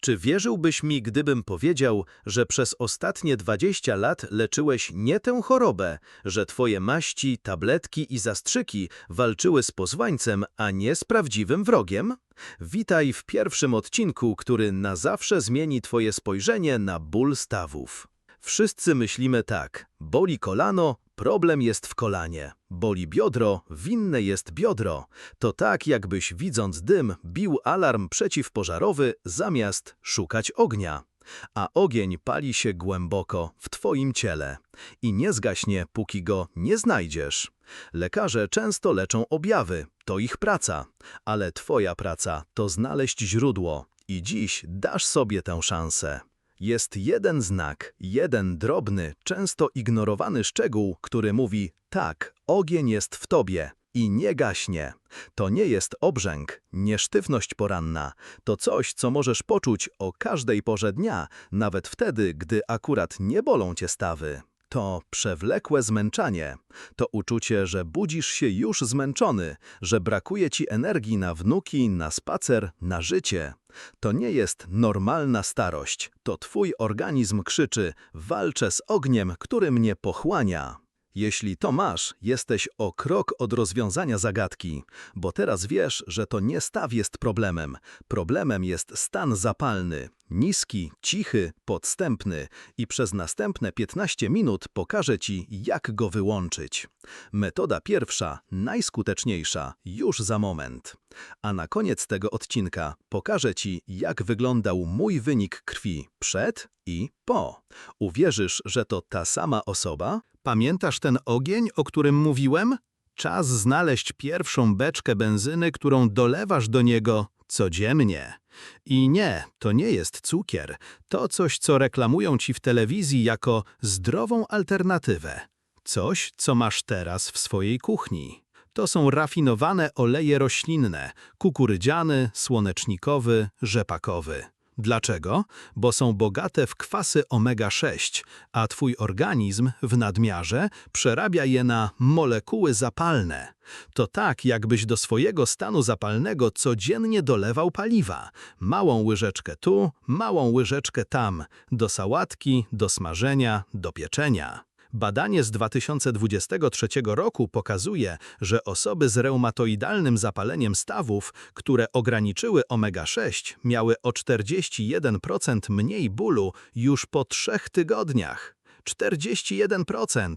Czy wierzyłbyś mi, gdybym powiedział, że przez ostatnie 20 lat leczyłeś nie tę chorobę, że twoje maści, tabletki i zastrzyki walczyły z pozwańcem, a nie z prawdziwym wrogiem? Witaj w pierwszym odcinku, który na zawsze zmieni twoje spojrzenie na ból stawów. Wszyscy myślimy tak, boli kolano, problem jest w kolanie. Boli biodro, winne jest biodro. To tak, jakbyś widząc dym, bił alarm przeciwpożarowy zamiast szukać ognia. A ogień pali się głęboko w twoim ciele i nie zgaśnie, póki go nie znajdziesz. Lekarze często leczą objawy, to ich praca, ale twoja praca to znaleźć źródło i dziś dasz sobie tę szansę. Jest jeden znak, jeden drobny, często ignorowany szczegół, który mówi tak, ogień jest w tobie i nie gaśnie. To nie jest obrzęk, nie sztywność poranna. To coś, co możesz poczuć o każdej porze dnia, nawet wtedy, gdy akurat nie bolą cię stawy. To przewlekłe zmęczanie. To uczucie, że budzisz się już zmęczony, że brakuje ci energii na wnuki, na spacer, na życie. To nie jest normalna starość. To twój organizm krzyczy: walczę z ogniem, który mnie pochłania. Jeśli to masz, jesteś o krok od rozwiązania zagadki, bo teraz wiesz, że to nie staw jest problemem. Problemem jest stan zapalny, niski, cichy, podstępny i przez następne 15 minut pokażę Ci, jak go wyłączyć. Metoda pierwsza, najskuteczniejsza, już za moment. A na koniec tego odcinka pokażę Ci, jak wyglądał mój wynik krwi przed i po. Uwierzysz, że to ta sama osoba? Pamiętasz ten ogień, o którym mówiłem? Czas znaleźć pierwszą beczkę benzyny, którą dolewasz do niego codziennie. I nie, to nie jest cukier. To coś, co reklamują ci w telewizji jako zdrową alternatywę. Coś, co masz teraz w swojej kuchni. To są rafinowane oleje roślinne, kukurydziany, słonecznikowy, rzepakowy. Dlaczego? Bo są bogate w kwasy omega-6, a twój organizm w nadmiarze przerabia je na molekuły zapalne. To tak, jakbyś do swojego stanu zapalnego codziennie dolewał paliwa. Małą łyżeczkę tu, małą łyżeczkę tam, do sałatki, do smażenia, do pieczenia. Badanie z 2023 roku pokazuje, że osoby z reumatoidalnym zapaleniem stawów, które ograniczyły omega-6, miały o 41% mniej bólu już po trzech tygodniach. 41%.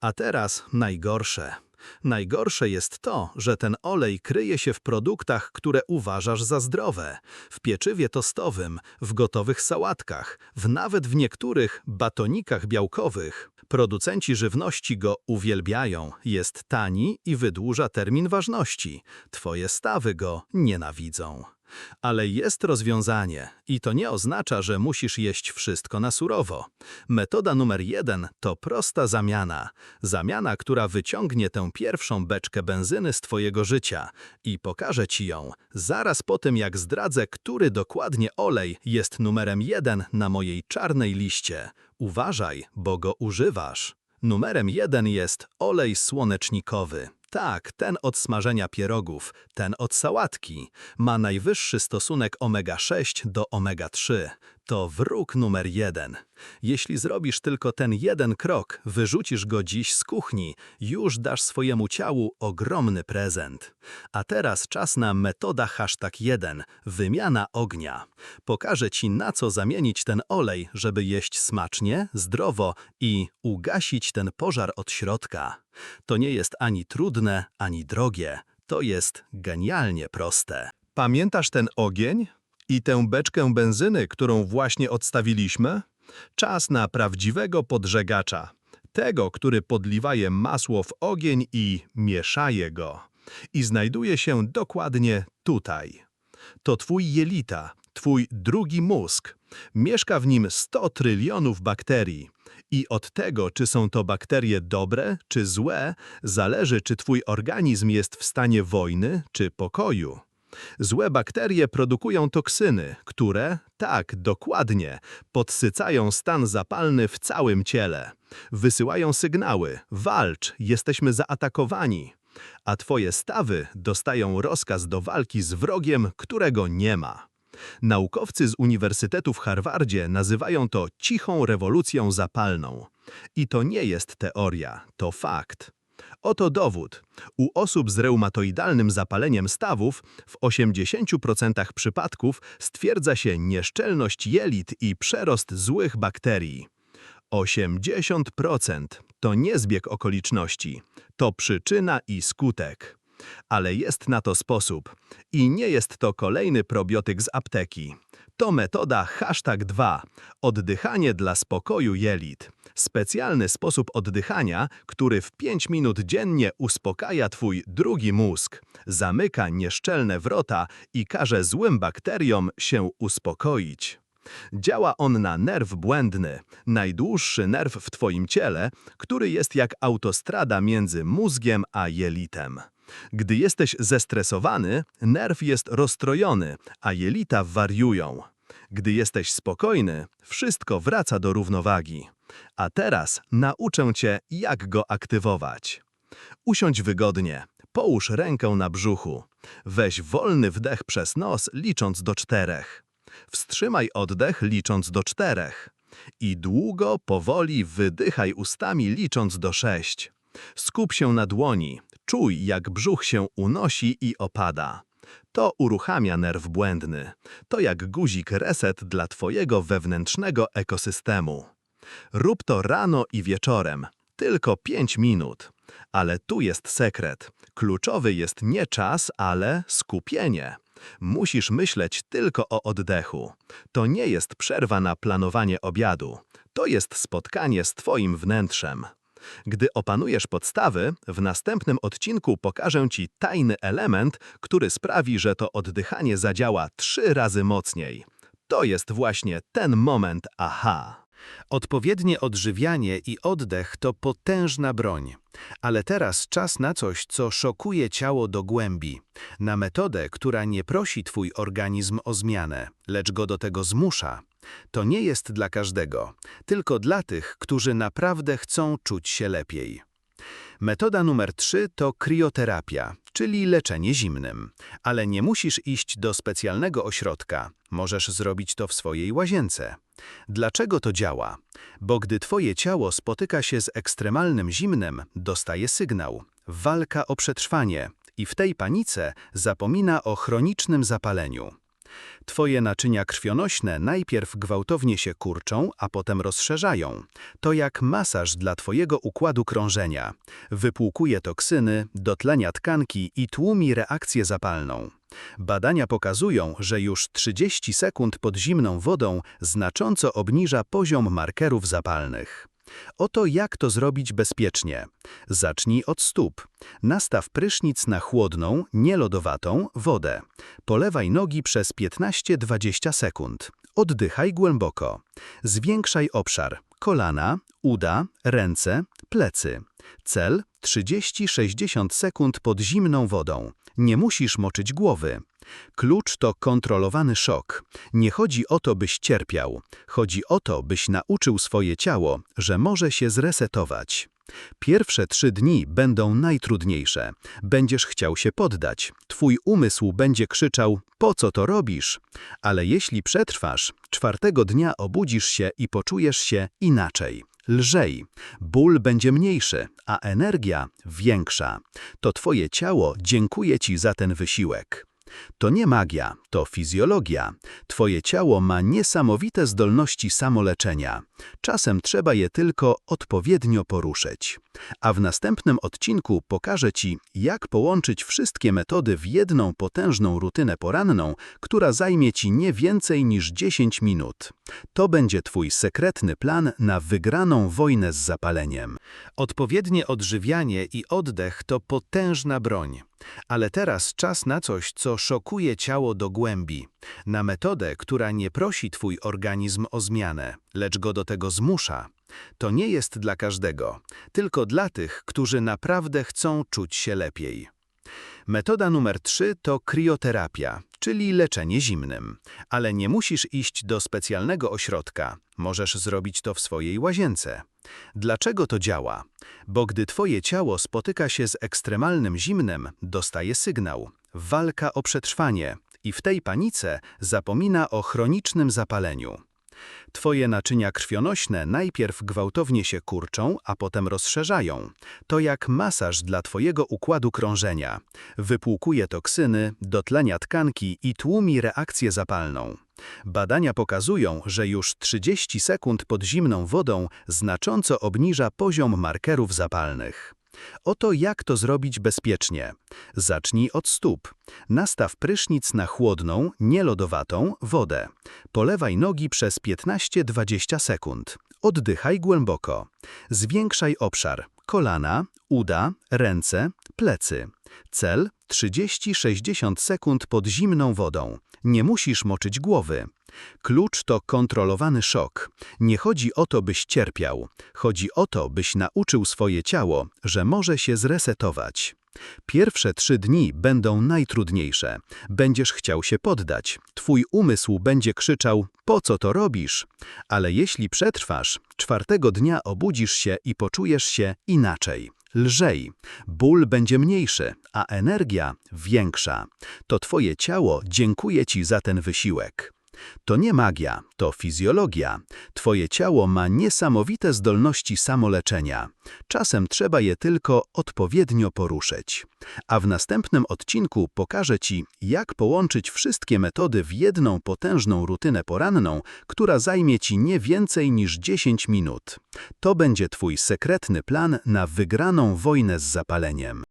A teraz najgorsze. Najgorsze jest to, że ten olej kryje się w produktach, które uważasz za zdrowe. W pieczywie tostowym, w gotowych sałatkach, w nawet w niektórych batonikach białkowych. Producenci żywności go uwielbiają, jest tani i wydłuża termin ważności. Twoje stawy go nienawidzą. Ale jest rozwiązanie i to nie oznacza, że musisz jeść wszystko na surowo. Metoda numer jeden to prosta zamiana. Zamiana, która wyciągnie tę pierwszą beczkę benzyny z twojego życia i pokaże ci ją zaraz po tym, jak zdradzę, który dokładnie olej jest numerem jeden na mojej czarnej liście. Uważaj, bo go używasz. Numerem jeden jest olej słonecznikowy. Tak, ten od smażenia pierogów, ten od sałatki. Ma najwyższy stosunek omega-6 do omega-3. To wróg numer jeden. Jeśli zrobisz tylko ten jeden krok, wyrzucisz go dziś z kuchni, już dasz swojemu ciału ogromny prezent. A teraz czas na metoda hashtag 1, wymiana ognia. Pokażę Ci na co zamienić ten olej, żeby jeść smacznie, zdrowo i ugasić ten pożar od środka. To nie jest ani trudne, ani drogie. To jest genialnie proste. Pamiętasz ten ogień? I tę beczkę benzyny, którą właśnie odstawiliśmy? Czas na prawdziwego podżegacza. Tego, który podliwaje masło w ogień i mieszaje go. I znajduje się dokładnie tutaj. To twój jelita, twój drugi mózg. Mieszka w nim 100 trylionów bakterii. I od tego, czy są to bakterie dobre czy złe, zależy, czy twój organizm jest w stanie wojny czy pokoju. Złe bakterie produkują toksyny, które, tak, dokładnie, podsycają stan zapalny w całym ciele. Wysyłają sygnały: walcz, jesteśmy zaatakowani. A twoje stawy dostają rozkaz do walki z wrogiem, którego nie ma. Naukowcy z Uniwersytetu w Harvardzie nazywają to cichą rewolucją zapalną. I to nie jest teoria, to fakt. Oto dowód. U osób z reumatoidalnym zapaleniem stawów w 80% przypadków stwierdza się nieszczelność jelit i przerost złych bakterii. 80% to nie zbieg okoliczności, to przyczyna i skutek. Ale jest na to sposób. I nie jest to kolejny probiotyk z apteki. To metoda hashtag 2. Oddychanie dla spokoju jelit. Specjalny sposób oddychania, który w 5 minut dziennie uspokaja Twój drugi mózg, zamyka nieszczelne wrota i każe złym bakteriom się uspokoić. Działa on na nerw błędny, najdłuższy nerw w Twoim ciele, który jest jak autostrada między mózgiem a jelitem. Gdy jesteś zestresowany, nerw jest rozstrojony, a jelita wariują. Gdy jesteś spokojny, wszystko wraca do równowagi. A teraz nauczę Cię, jak go aktywować. Usiądź wygodnie, połóż rękę na brzuchu. Weź wolny wdech przez nos, licząc do czterech. Wstrzymaj oddech, licząc do czterech. I długo, powoli wydychaj ustami, licząc do sześć. Skup się na dłoni, czuj, jak brzuch się unosi i opada. To uruchamia nerw błędny. To jak guzik reset dla Twojego wewnętrznego ekosystemu. Rób to rano i wieczorem, tylko 5 minut. Ale tu jest sekret. Kluczowy jest nie czas, ale skupienie. Musisz myśleć tylko o oddechu. To nie jest przerwa na planowanie obiadu. To jest spotkanie z Twoim wnętrzem. Gdy opanujesz podstawy, w następnym odcinku pokażę Ci tajny element, który sprawi, że to oddychanie zadziała trzy razy mocniej. To jest właśnie ten moment aha. Odpowiednie odżywianie i oddech to potężna broń. Ale teraz czas na coś, co szokuje ciało do głębi. Na metodę, która nie prosi Twój organizm o zmianę, lecz go do tego zmusza. To nie jest dla każdego, tylko dla tych, którzy naprawdę chcą czuć się lepiej. Metoda numer 3 to krioterapia, czyli leczenie zimnym. Ale nie musisz iść do specjalnego ośrodka. Możesz zrobić to w swojej łazience. Dlaczego to działa? Bo gdy twoje ciało spotyka się z ekstremalnym zimnem, dostaje sygnał. Walka o przetrwanie i w tej panice zapomina o chronicznym zapaleniu. Twoje naczynia krwionośne najpierw gwałtownie się kurczą, a potem rozszerzają. To jak masaż dla Twojego układu krążenia. Wypłukuje toksyny, dotlenia tkanki i tłumi reakcję zapalną. Badania pokazują, że już 30 sekund pod zimną wodą znacząco obniża poziom markerów zapalnych. Oto jak to zrobić bezpiecznie. Zacznij od stóp. Nastaw prysznic na chłodną, nielodowatą wodę. Polewaj nogi przez 15-20 sekund. Oddychaj głęboko. Zwiększaj obszar. Kolana, uda, ręce, plecy. Cel 30-60 sekund pod zimną wodą. Nie musisz moczyć głowy. Klucz to kontrolowany szok. Nie chodzi o to, byś cierpiał. Chodzi o to, byś nauczył swoje ciało, że może się zresetować. Pierwsze trzy dni będą najtrudniejsze. Będziesz chciał się poddać. Twój umysł będzie krzyczał, po co to robisz? Ale jeśli przetrwasz, czwartego dnia obudzisz się i poczujesz się inaczej. Lżej. Ból będzie mniejszy, a energia większa. To twoje ciało dziękuję ci za ten wysiłek. To nie magia, to fizjologia. Twoje ciało ma niesamowite zdolności samoleczenia. Czasem trzeba je tylko odpowiednio poruszyć. A w następnym odcinku pokażę Ci, jak połączyć wszystkie metody w jedną potężną rutynę poranną, która zajmie Ci nie więcej niż 10 minut. To będzie Twój sekretny plan na wygraną wojnę z zapaleniem. Odpowiednie odżywianie i oddech to potężna broń. Ale teraz czas na coś, co szokuje ciało do głębi. Na metodę, która nie prosi Twój organizm o zmianę, lecz go do tego zmusza. To nie jest dla każdego, tylko dla tych, którzy naprawdę chcą czuć się lepiej. Metoda numer 3 to krioterapia, czyli leczenie zimnym. Ale nie musisz iść do specjalnego ośrodka. Możesz zrobić to w swojej łazience. Dlaczego to działa? Bo gdy twoje ciało spotyka się z ekstremalnym zimnem, dostaje sygnał. Walka o przetrwanie i w tej panice zapomina o chronicznym zapaleniu. Twoje naczynia krwionośne najpierw gwałtownie się kurczą, a potem rozszerzają. To jak masaż dla Twojego układu krążenia. Wypłukuje toksyny, dotlenia tkanki i tłumi reakcję zapalną. Badania pokazują, że już 30 sekund pod zimną wodą znacząco obniża poziom markerów zapalnych. Oto jak to zrobić bezpiecznie. Zacznij od stóp. Nastaw prysznic na chłodną, nielodowatą wodę. Polewaj nogi przez 15-20 sekund. Oddychaj głęboko. Zwiększaj obszar. Kolana, uda, ręce, plecy. Cel 30-60 sekund pod zimną wodą. Nie musisz moczyć głowy. Klucz to kontrolowany szok. Nie chodzi o to, byś cierpiał. Chodzi o to, byś nauczył swoje ciało, że może się zresetować. Pierwsze trzy dni będą najtrudniejsze. Będziesz chciał się poddać. Twój umysł będzie krzyczał, po co to robisz? Ale jeśli przetrwasz, czwartego dnia obudzisz się i poczujesz się inaczej. Lżej. Ból będzie mniejszy, a energia większa. To twoje ciało dziękuję ci za ten wysiłek. To nie magia, to fizjologia. Twoje ciało ma niesamowite zdolności samoleczenia. Czasem trzeba je tylko odpowiednio poruszyć. A w następnym odcinku pokażę Ci, jak połączyć wszystkie metody w jedną potężną rutynę poranną, która zajmie Ci nie więcej niż 10 minut. To będzie Twój sekretny plan na wygraną wojnę z zapaleniem.